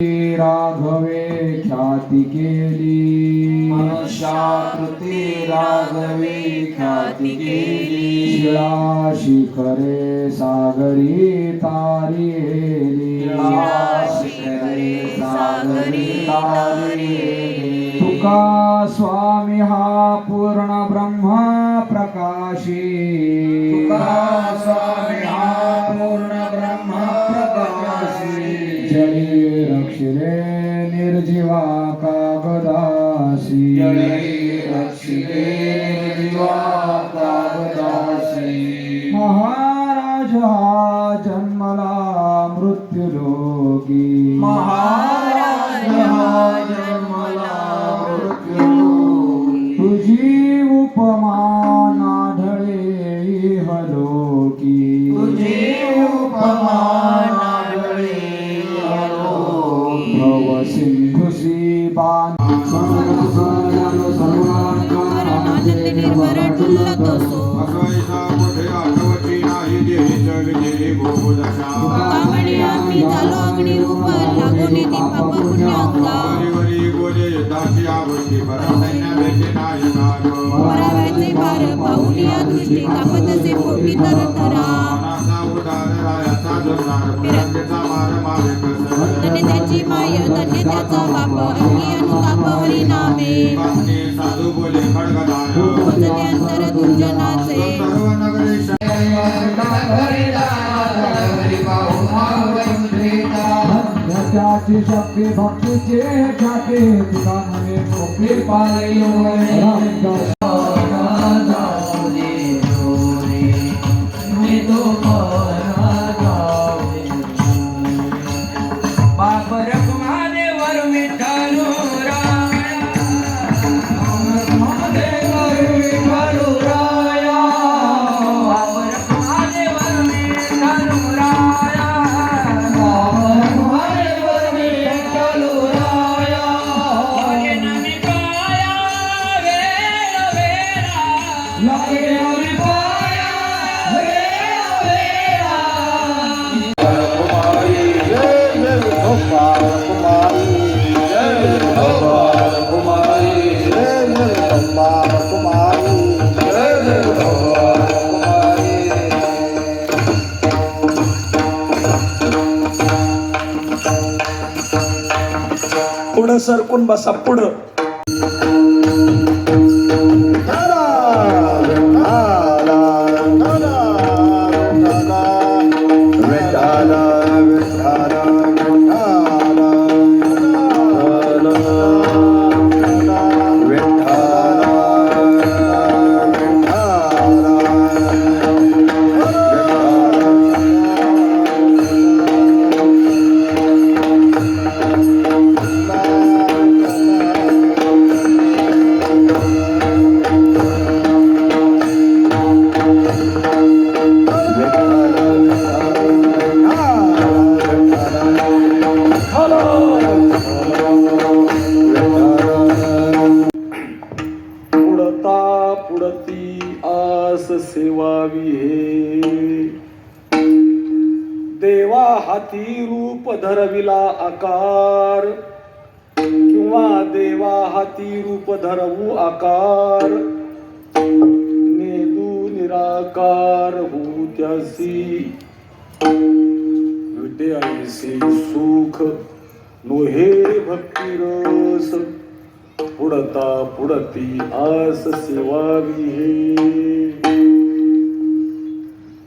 राघवे ख्याती केली। मनुष्याकृती राघवे ख्याती केली। शिळा शिखरे सागरी तारिली शिखरे सागरी तारिली. तुका स्वामी हा पूर्ण ब्रह्म प्रकाशी। तुका स्वामी सिंधुसी बाण असायचा मोठे आठवती नाही देहीच्या विजेरी गोकुदशा. कामणी आम्ही झालो अग्निरूप लागोने दीपक पुण्यांगा वरी गोजे दासी आवश्यी परसैन्य भेटे नायकाग. तर पार या दृष्टी कापतसे पोटी तर तरा. धन्य त्याची माय धन्य त्याचा बाप अंगी अनुताप हरी नामे अंतर दुर्जनाचे. शक्ती भक्तीचे तुका म्हणे पुढं सरकून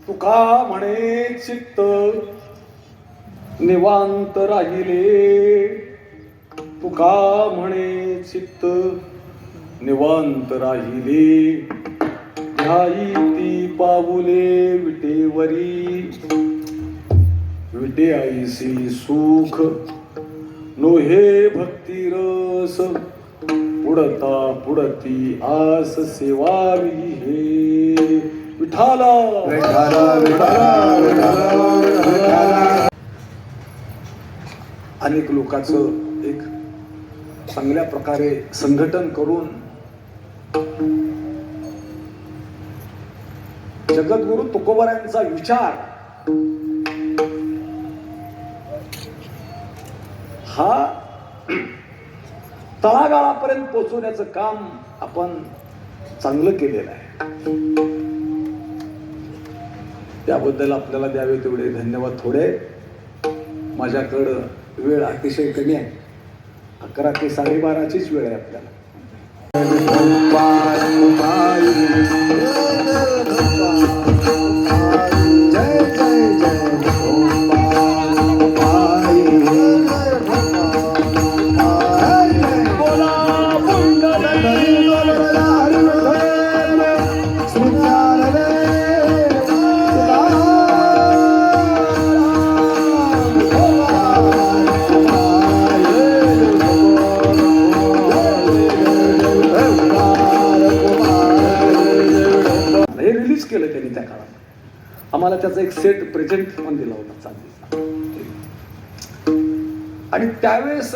तुका म्हणे चित्त निवांत राहिले. तुका म्हणे चित्त निवांत राहिले. ध्याई ती पाऊले विटेवरी. विटे आईसी सुख. नोहे भक्ती रस. पुढता पुढती आस सेवावी हे. विठाला अनेक लोकांचं एक चांगल्या प्रकारे संघटन करून जगद्गुरु तुकोबरायांचा विचार हा तळागाळापर्यंत पोहोचवण्याचं काम आपण चांगलं केलेलं आहे. त्याबद्दल आपल्याला द्यावे तेवढे धन्यवाद थोडे. माझ्याकडं वेळ अतिशय कमी आहे. अकरा ते साडेबाराचीच वेळ आहे आपल्याला. केलं त्यांनी त्या काळात. आम्हाला त्याचा एक सेट प्रेझेंट पण दिला होता चांदीचा. आणि त्यावेळेस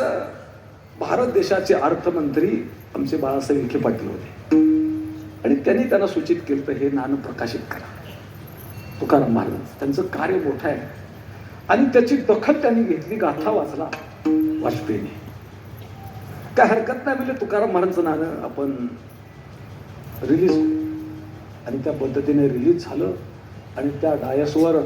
भारत देशाचे अर्थमंत्री आमचे बाळासाहेब विखे पाटील होते. आणि त्यांनी त्यांना सूचित केलं तर हे नाणं प्रकाशित करा. तुकाराम महाराज त्यांचं कार्य मोठं आहे. आणि त्याची दखल त्यांनी घेतली गाथा वाचला वाजपेयीने. काय हरकत नाही म्हणजे तुकाराम महाराजांचं नाणं आपण रिलीज आणि त्या पद्धतीने रिलीज झालं. आणि त्या डायसवर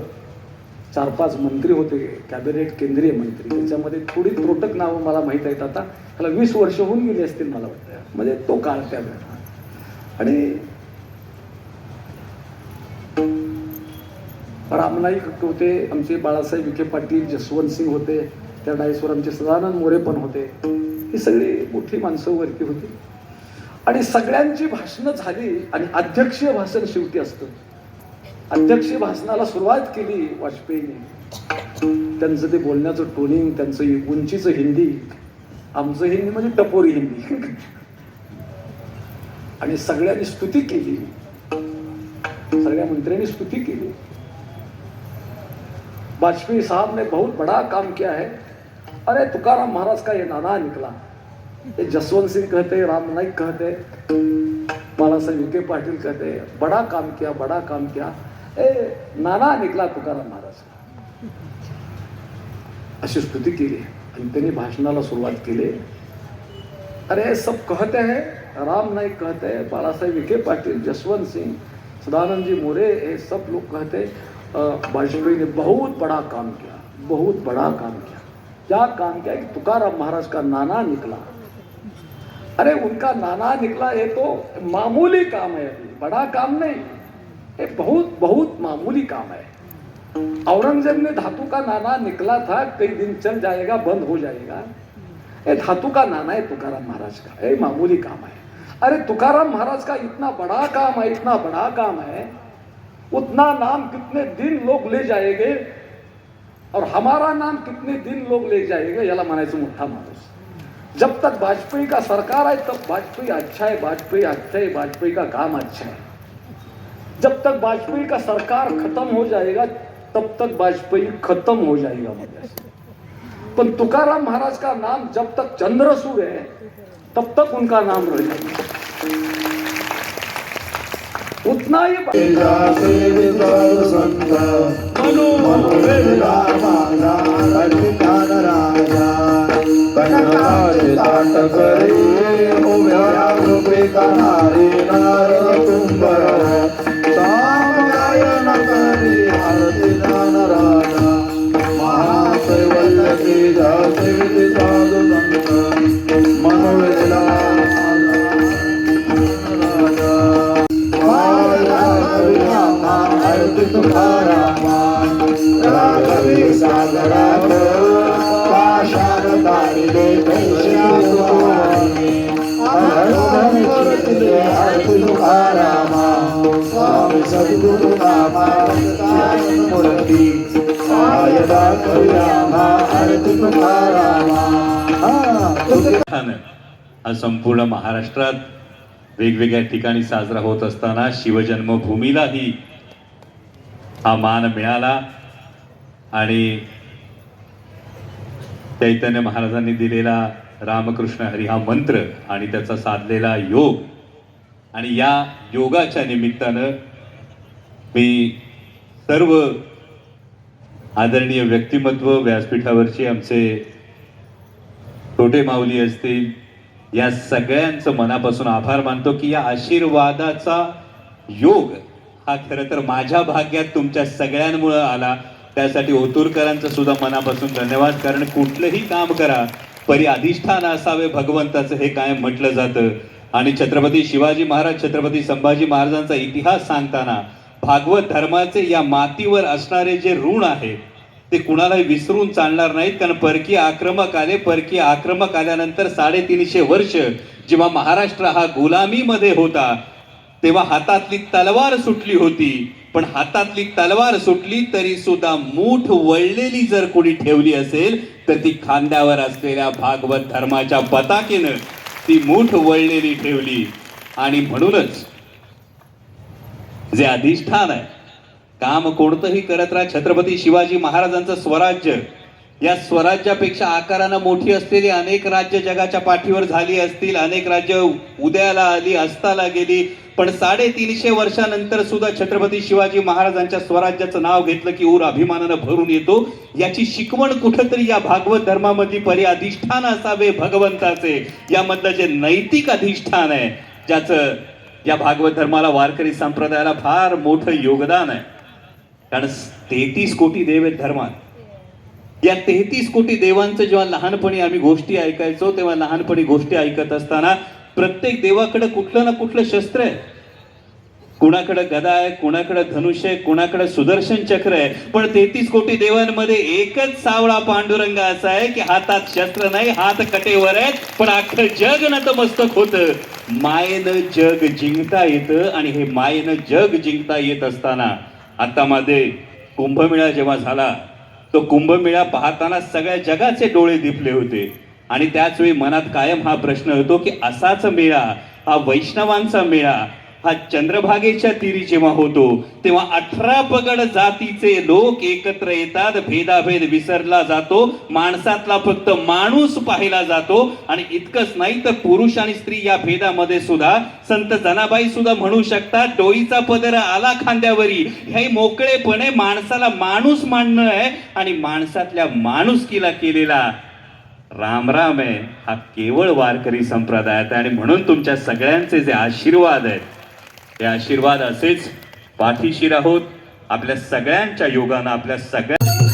चार पाच मंत्री होते कॅबिनेट केंद्रीय मंत्री. त्याच्यामध्ये थोडी त्रोटक नावं मला माहीत आहेत आता. त्याला वीस वर्ष होऊन गेली असतील मला वाटतं. म्हणजे तो काळ त्या वेळेला. आणि रामनाईक होते आमचे बाळासाहेब विखे पाटील जसवंत सिंग होते. त्या डायसवर आमचे सदानंद मोरे पण होते. ही सगळी मोठी माणसं वरती होती. आणि सगळ्यांची भाषणं झाली आणि अध्यक्षीय भाषण शेवटी असतं. अध्यक्षीय भाषणाला सुरुवात केली वाजपेयीने. त्यांचं ते बोलण्याचं टोनिंग त्यांचं उंचीचं हिंदी आमचं हिंदी म्हणजे टपोरी हिंदी. आणि सगळ्यांनी स्तुती केली. सगळ्या मंत्र्यांनी स्तुती केली. वाजपेयी साहब ने बहुत बड़ा काम किया है. अरे तुकाराम महाराज का ये नाना निकला? जसवंत सिंह कहते राम नाईक कहते बाला साहेब विखे पाटिल कहते बड़ा काम किया, बड़ा काम किया। ए, नाना निकला तुकाराम महाराज अशी स्तुती केली आणि त्यांनी भाषणाला सुरुवात केली अरे, सब कहते हैं, राम नाईक कहते हैं, बाला साहेब विखे पाटिल, जसवंत सिंह, सदानंद जी मोरे, ये सब लोग कहते वाजपेयी ने बहुत बड़ा काम किया, बहुत बड़ा काम किया। क्या काम किया कि तुकाराम महाराज का नाना निकला। अरे उनका नाना निकला ये तो मामूली काम है अभी बड़ा काम नहीं। ये बहुत बहुत मामूली काम है। औरंगजेब ने धातु का नाना निकला था कई दिन चल जाएगा बंद हो जाएगा। ये धातु का नाना है तुकाराम महाराज का ये मामूली काम है। अरे तुकाराम महाराज का इतना बड़ा काम है इतना बड़ा काम है उतना नाम कितने दिन लोग ले जाएंगे? और हमारा नाम कितने दिन लोग ले जाएंगे? याला म्हणायचं मोठा माणूस जब तक वाजपेयी का सरकार है तब वाजपेयी अच्छा है वाजपेयी अच्छा है वाजपेयी का काम अच्छा है। जब तक वाजपेयी का सरकार खत्म हो जाएगा तब तक वाजपेयी खत्म हो जाएगा पण तुकाराम महाराज का नाम जब तक चंद्रसूर है तब तक उनका नाम रहेगा उतना ही तनराज ताट करे उभ्या कृपे करणारे नारद तुंबर संपूर्ण महाराष्ट्रात वेगवेगळ्या ठिकाणी साजरा होत असताना शिवजन्मभूमीलाही हा मान मिळाला आणि चैतन्य महाराजांनी दिलेला रामकृष्ण हरी हा मंत्र आणि त्याचा साधलेला योग. आणि या योगाच्या निमित्तानं मी सर्व आदरणीय व्यक्तिमत्व व्यासपीठावरचे आमचे छोटे माऊली असतील या सगळ्यांचं मनापासून आभार मानतो की या आशीर्वादाचा योग हा खरं तर माझ्या भाग्यात तुमच्या सगळ्यांमुळं आला. त्यासाठी ओतूरकरांचं सुद्धा मनापासून धन्यवाद. कारण कुठलंही काम करा परी अधिष्ठान असावे भगवंताचं हे कायम म्हटलं जातं. आणि छत्रपती शिवाजी महाराज छत्रपती संभाजी महाराजांचा इतिहास सांगताना भागवत धर्माचे या मातीवर असणारे जे ऋण आहे ते कुणालाही विसरून चालणार नाहीत. कारण परकीय आक्रमक आले परकीय आक्रमक आल्यानंतर साडेतीनशे वर्ष जेव्हा महाराष्ट्र हा गुलामीमध्ये होता तेव्हा हातातली तलवार सुटली होती. पण हातातली तलवार सुटली तरी सुद्धा मूठ वळलेली जर कोणी ठेवली असेल तर ती खांद्यावर असलेल्या भागवत धर्माच्या पताकेनं ती मूठ वळलेली ठेवली. आणि म्हणूनच जे अधिष्ठान आहे. काम कोणतंही करत राहा. छत्रपती शिवाजी महाराजांचं स्वराज्य या स्वराज्यापेक्षा आकारानं मोठी असलेली अनेक राज्य जगाच्या पाठीवर झाली असतील अनेक राज्य उदयाला आली अस्ताला गेली पण साडेतीनशे वर्षानंतर सुद्धा छत्रपती शिवाजी महाराजांच्या स्वराज्याचं नाव घेतलं की ऊर अभिमानानं भरून येतो. याची शिकवण कुठंतरी या भागवत धर्मामधली परी अधिष्ठान असावे भगवंताचे. यामधलं जे नैतिक अधिष्ठान आहे ज्याचं या भागवत धर्माला वारकरी संप्रदायाला फार मोठं योगदान आहे. कारण तेहतीस कोटी देव आहेत धर्मात. या तेहतीस कोटी देवांचं जेव्हा लहानपणी आम्ही गोष्टी ऐकायचो तेव्हा लहानपणी गोष्टी ऐकत असताना प्रत्येक देवाकडे कुठलं ना कुठलं शस्त्र आहे. कुणाकडे गदा आहे कुणाकडे धनुष्य आहे कुणाकडे सुदर्शन चक्र आहे पण तेहतीस कोटी देवांमध्ये एकच सावळा पांडुरंग असा आहे की हातात शस्त्र नाही हात कटेवर आहेत पण अख्खं जग नतमस्तक होतं. मायेनं जग जिंकता येतं आणि हे मायेनं जग जिंकता येत असताना आता मध्ये कुंभमेळा जेव्हा झाला तो कुंभमेळा पाहताना सगळ्या जगाचे डोळे दिपले होते. आणि त्याच वेळी मनात कायम हा प्रश्न होतो की असाच मेळा हा वैष्णवांचा मेळा हा चंद्रभागेच्या तीरी जेव्हा होतो तेव्हा अठरा पगड जातीचे लोक एकत्र येतात भेदाभेद विसरला जातो माणसातला फक्त माणूस पाहिला जातो आणि इतकंच नाही तर पुरुष आणि स्त्री या भेदामध्ये सुद्धा संत जनाबाई सुद्धा म्हणू शकतात डोईचा पदर आला खांद्यावरी. हे मोकळेपणे माणसाला माणूस मानणं आहे आणि माणसातल्या माणुसकीला केलेला राम राम आहे हा केवळ वारकरी संप्रदायात आहे आणि म्हणून तुमच्या सगळ्यांचे जे आशीर्वाद आहेत ते आशीर्वाद असेच पाठीशी राहोत. आपल्या सगळ्यांच्या योगानं आपल्या सगळ्या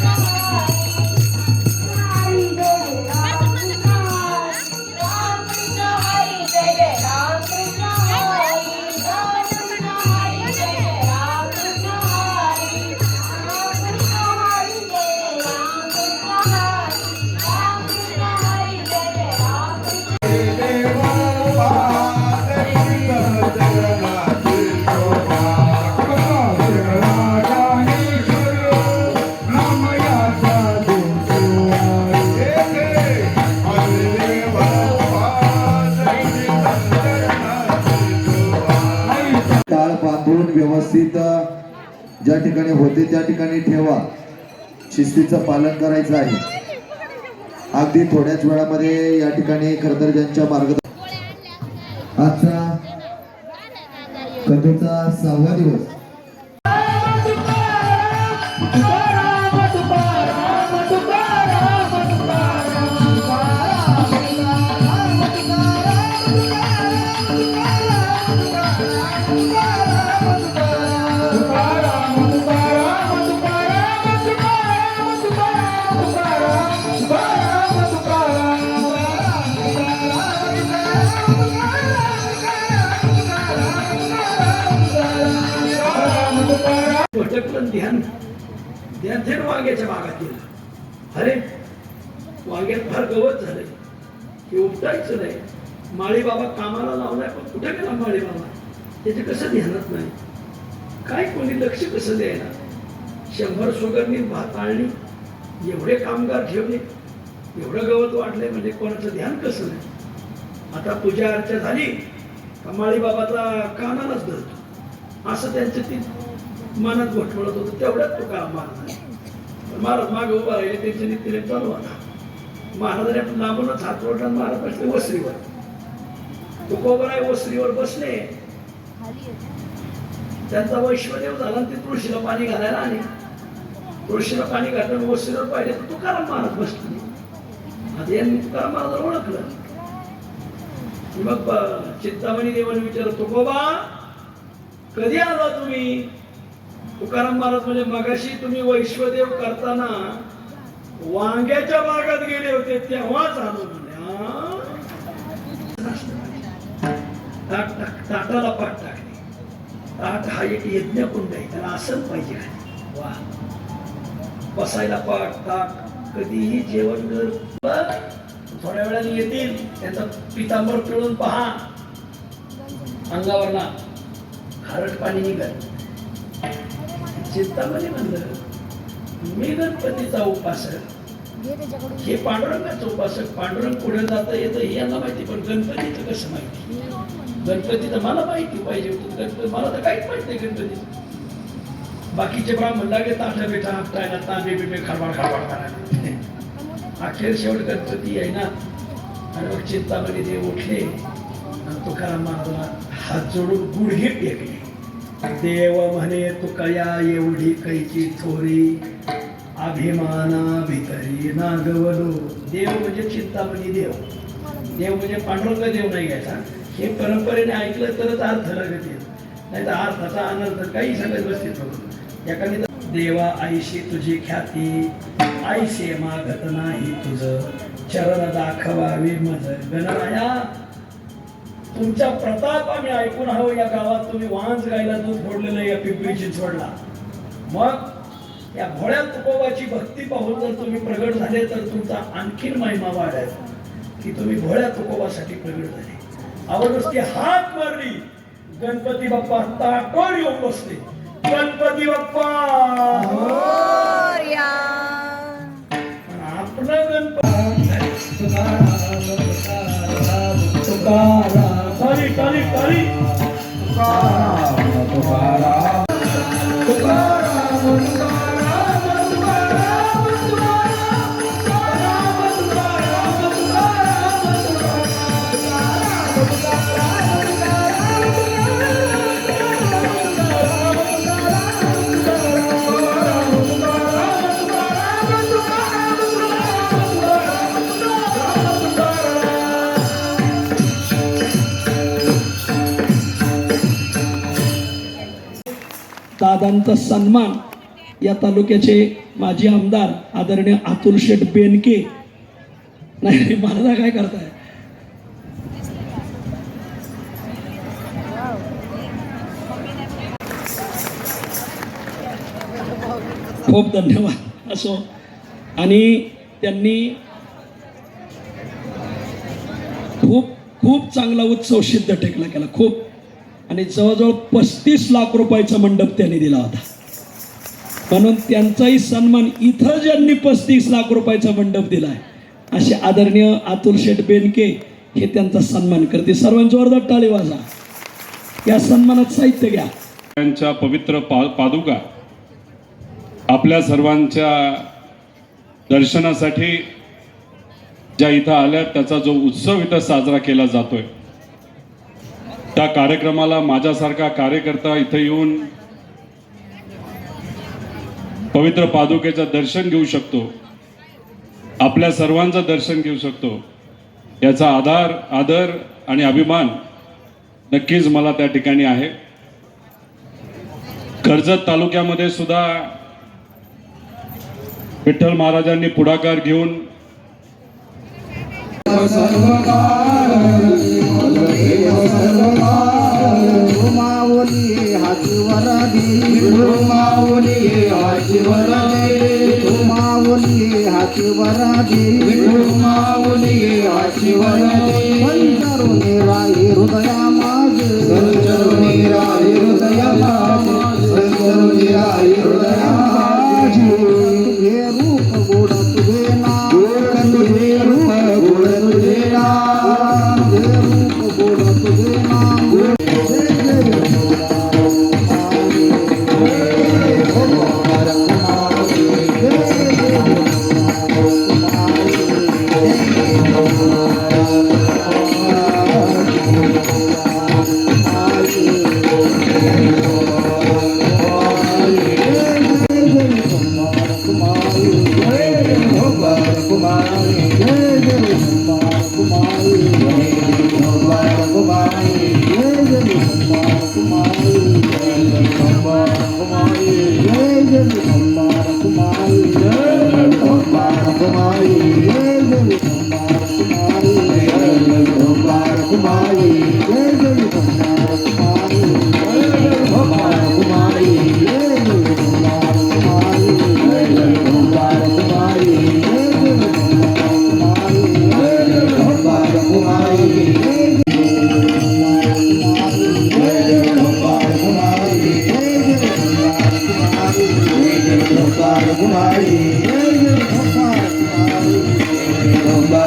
व्यवस्थित ज्या ठिकाणी होते त्या ठिकाणी ठेवा. शिस्तीचं पालन करायचं आहे. अगदी थोड्याच वेळामध्ये या ठिकाणी खरं तर ज्यांच्या मार्ग आजचा कथेचा सहावा दिवस. भटकलं ध्यान ध्यान ध्यान वांग्याच्या भागात गेलं अरे वांग्यात फार गवत झालंय हे उपटायचं नाही। माळीबाबा कामाला लावलाय पण कुठे गेला माळीबाबा त्याचे कसं ध्यानात नाही? काय कोणी लक्ष कसं द्यायला? शंभर सुगरणी भात आणली एवढे कामगार ठेवले एवढं गवत वाढलंय म्हणजे कोणाचं ध्यान कसं नाही? आता पूजा अर्चा झाली का माळी बाबाचा कानालाच धरतो? असं त्यांचं ती मनात घोटवळत होतं तेवढ्यात तो काळ महाराज महाराज मागे उभा राहिले त्यांच्या नीतीने चालू होता. महाराजांनी आपण लांबूनच हात ओढला महाराज बसले वसरीवर तो कोबराय वसरीवर बसले. त्यांचा वैश्वदेव झाला आणि ते तुळशीला पाणी घालायला आले. तुळशीला पाणी घातलं वसरीवर पाहिले तर तुकाराम महाराज बसले. आता यांनी तुकाराम महाराजांना ओळखलं. मग चिंतामणी देवाने विचारलं बाबा कधी आला तुम्ही? तुकाराम महाराज म्हणजे मगाशी तुम्ही वैश्वदेव करताना वांग्याच्या भागात गेले होते तेव्हाच आलो ताटाला पाठ टाकणे ताट हा एक यज्ञकुंड आहे त्याला आसन पाहिजे खाली. वा. बसायला पाठ ताट कधीही जेवण कर थोड्या वेळाने येतील त्यांचा पितांबर पिळून पहा. अंगावरला खारट पाणी निघाल. चिंतामणी म्हणलं मी गणपतीचा उपासक हे पांडुरंगाचं उपासक. पांडुरंग पुढे जाता येतं हे यांना माहिती पण गणपतीचं कसं माहिती? गणपती तर मला माहिती पाहिजे गणपती मला तर काहीच माहिती नाही गणपतीचं. बाकीचे ब्राह्मण लागे ताठा बिठा आपटायला तांबे बिबे खडबाड खडबाड करायला. अखेर शेवट गणपती आहे ना? आणि मग चिंतामणी देव उठले आणि तुकाराम महाराजाला हात जोडून गुडघे टेकले देव म्हणे तुकया एवढी कैची थोरी? अभिमाना भितरी नागवलो. देव म्हणजे चिंतामणी देव. देव म्हणजे पांडुरंग देव नाही घ्यायचा. हे परंपरेने ऐकलं तरच अर्थ लगत येईल नाही तर अर्थाचा अनर्थ काही सगळं व्यवस्थित लोक एखादी देवा आईशी तुझी ख्याती. आईशे मागत नाही तुझ. चरण दाखवावी मज गणराया. तुमच्या प्रताप आम्ही ऐकून आहो या गावात तुम्ही वांज गायला दूध फोडलेलं या पिंपरी चिंचवडला मग या भोळ्या तुकोबाची भक्ती पाहून जर तुम्ही प्रगट झाले तर तुमचा आणखीन महिमा वाढेल. की तुम्ही भोळ्या तुकोबासाठी प्रगट झाले. आवड नुसती हात मारली. गणपती बाप्पा ताटोड येऊन बसले. गणपती बाप्पा! आपलं गणपती तुकाराम टाळी टाळी दादांचा सन्मान या तालुक्याचे माजी आमदार आदरणीय अतुल शेठ बेनके. नाही मला काय करताय? खूप धन्यवाद असो. आणि त्यांनी खूप खूप चांगला उत्सव सिद्ध टेकला केला. खूप आणि जवळजवळ पस्तीस लाख रुपयाचा मंडप त्यांनी दिला होता. म्हणून त्यांचाही सन्मान इथं ज्यांनी पस्तीस लाख रुपयाचा मंडप दिलाय असे आदरणीय अतुल शेठ बेनके हे त्यांचा सन्मान करते सर्वांची जोरदार टाळी वाजा. या सन्मानात साहित्य घ्या. त्यांच्या पवित्र पा पादुका आपल्या सर्वांच्या दर्शनासाठी ज्या इथं आल्या त्याचा जो उत्सव इथं साजरा केला जातोय त्या कार्यक्रमाला माझ्यासारखा कार्यकर्ता इथं येऊन पवित्र पादुकेचं दर्शन घेऊ शकतो. आपल्या सर्वांचं दर्शन घेऊ शकतो. याचा आधार आदर आणि अभिमान नक्कीच मला त्या ठिकाणी आहे. कर्जत तालुक्यामध्ये सुद्धा विठ्ठल महाराजांनी पुढाकार घेऊन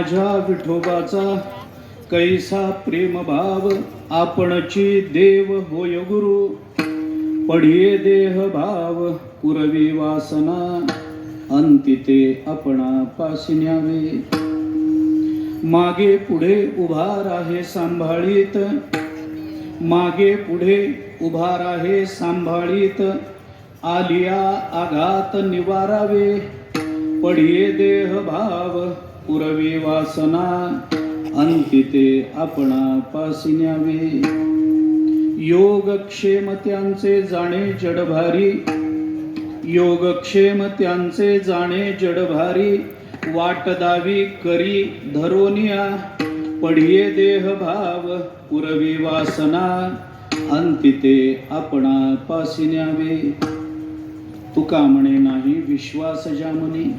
माझ्या विठोबाचा कैसा प्रेमभाव आपणची देव होय गुरु. पढिये देह भाव पुरवी वासना अंतिते आपणा पासी न्यावे. मागे पुढे उभार आहे सांभाळीत मागे पुढे उभार आहे सांभाळीत आलिया आघात निवारावे. पढिये देह भाव पुरवी वासना अंतिते आपणा पासी न्यावे योगक्षेम त्यांचे जाणे जडभारी. योगक्षेम त्यांचे जाणे जडभारी. वाट दावी करी धरोनिया. पढिये देह भाव पुरवी वासना अंतिते आपणा पासी न्यावे तुका म्हणे नाही विश्वास जामनी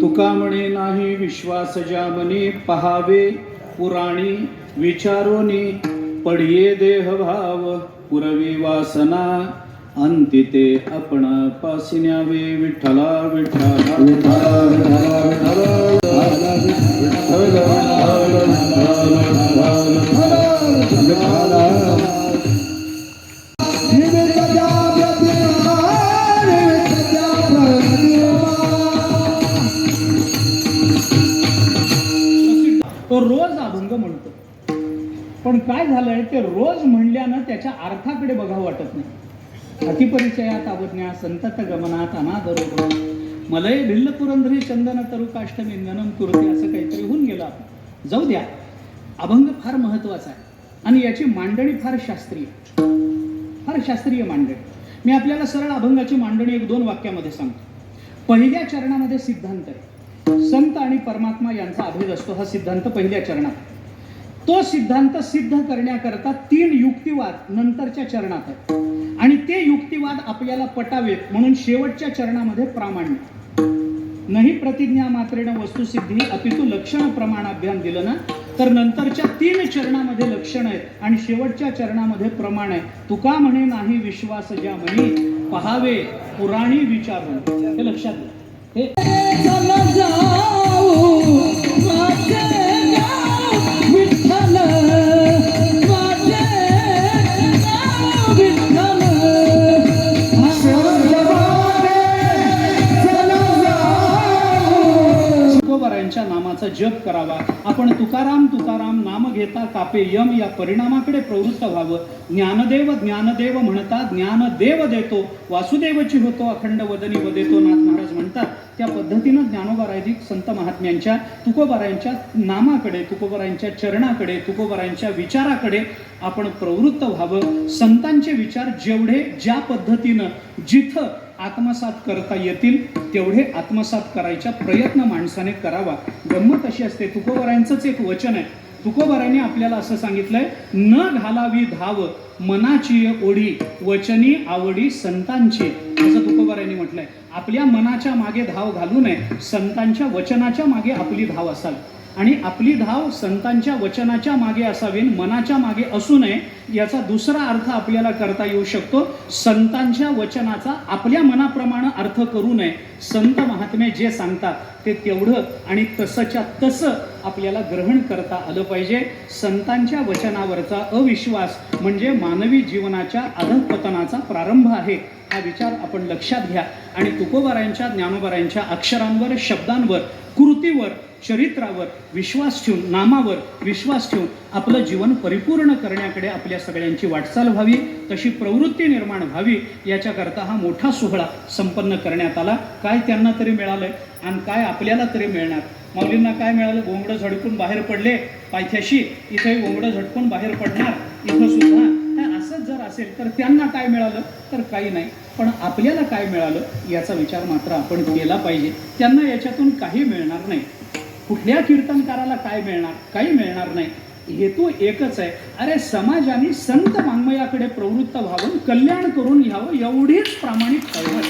तुका म्हणे नाही विश्वास जामनी पहावे पुराणी विचारोनी पडिये देह भाव पुरवी वासना अंतिते आपण पासिन्यावे विठ्ठला विठ्ठला. काय झालंय ते रोज म्हणल्यानं त्याच्या अर्थाकडे बघावं वाटत नाही. अतिपरिचयात अवज्ञा संतत गमनात अनादरो मलय भिल्ल पुरंदरी चंदन तरु ननम कुरते असं काहीतरी होऊन गेलं आपण. जाऊ द्या. अभंग फार महत्त्वाचा आहे. आणि याची मांडणी फार शास्त्रीय फार शास्त्रीय मांडणी. मी आपल्याला सरळ अभंगाची मांडणी एक दोन वाक्यामध्ये सांगतो. पहिल्या चरणामध्ये सिद्धांत आहे. संत आणि परमात्मा यांचा अभेद असतो हा सिद्धांत पहिल्या चरणात. तो सिद्धांत सिद्ध करण्याकरता तीन युक्तिवाद नंतरच्या चरणात आहे आणि ते युक्तिवाद आपल्याला पटावेत म्हणून शेवटच्या चरणामध्ये प्रामाण्य. नाही प्रतिज्ञा मात्रेनं वस्तुसिद्धी अपितू लक्षण प्रमाण अभियान दिलं ना तर नंतरच्या तीन चरणामध्ये लक्षण आहेत आणि शेवटच्या चरणामध्ये प्रमाण आहे. तुका म्हणे नाही विश्वास ज्या म्हणे पहावे पुराणी विचारून. हे लक्षात घ्या. हे नामाचा जप करावा. आपण तुकाराम तुकाराम नाम घेता कापे यम या परिणामाकडे प्रवृत्त व्हावं. ज्ञानदेव ज्ञानदेव म्हणता ज्ञानदेव देतो. वासुदेवची होतो अखंड वदनी वदेतो नाथ महाराज म्हणतात. त्या पद्धतीनं ज्ञानोबारायधिक संत महात्म्यांच्या तुकोबारायांच्या नामाकडे तुकोबारायांच्या चरणाकडे तुकोबारायांच्या विचाराकडे आपण प्रवृत्त व्हावं. संतांचे विचार जेवढे ज्या पद्धतीनं जिथं आत्मसात करता येतील तेवढे आत्मसात करायचा प्रयत्न माणसाने करावा. गंमत अशी असते तुकोबारायांचंच एक वचन आहे. तुकोबारायांनी आपल्याला असं सांगितलंय न घालावी धाव मनाची ओढी वचनी आवडी संतांची. असं तुकोबारायांनी म्हटलंय. आपल्या मनाच्या मागे धाव घालू नये संतांच्या वचनाच्या मागे आपली धाव असावी. आणि आपली धाव संतांच्या वचनाच्या मागे असावी मनाच्या मागे असू नये याचा दुसरा अर्थ आपल्याला करता येऊ शकतो. संतांच्या वचनाचा आपल्या मनाप्रमाणे अर्थ करू नये. संत महात्मे जे सांगतात ते तेवढं आणि तसंच्या तसं आपल्याला ग्रहण करता आलं पाहिजे. संतांच्या वचनावरचा अविश्वास म्हणजे मानवी जीवनाच्या अधपतनाचा प्रारंभ आहे. हा विचार आपण लक्षात घ्या. आणि तुकोबारायांच्या ज्ञानोबारायांच्या अक्षरांवर शब्दांवर कृतीवर चरित्रावर विश्वास ठेवून नामावर विश्वास ठेवून आपलं जीवन परिपूर्ण करण्याकडे आपल्या सगळ्यांची वाटचाल व्हावी तशी प्रवृत्ती निर्माण व्हावी याच्याकरता हा मोठा सोहळा संपन्न करण्यात आला. काय त्यांना तरी मिळालंय आणि काय आपल्याला तरी मिळणार? माऊलींना काय मिळालं? गोंगडं झडकून बाहेर पडले. पायथ्याशी इथे गोंगडं झडकून बाहेर पडणार. इथं सुद्धा. असंच जर असेल तर त्यांना काय मिळालं? तर काही नाही. पण आपल्याला काय मिळालं? याचा विचार मात्र आपण केला पाहिजे. त्यांना याच्यातून काही मिळणार नाही. कुठल्या कीर्तनकाराला काय मिळणार काही मिळणार नाही. हेतू एकच आहे. अरे समाजाने संत वाङ्मयाकडे प्रवृत्त व्हावं कल्याण करून घ्यावं एवढीच प्रामाणिक चळवळ.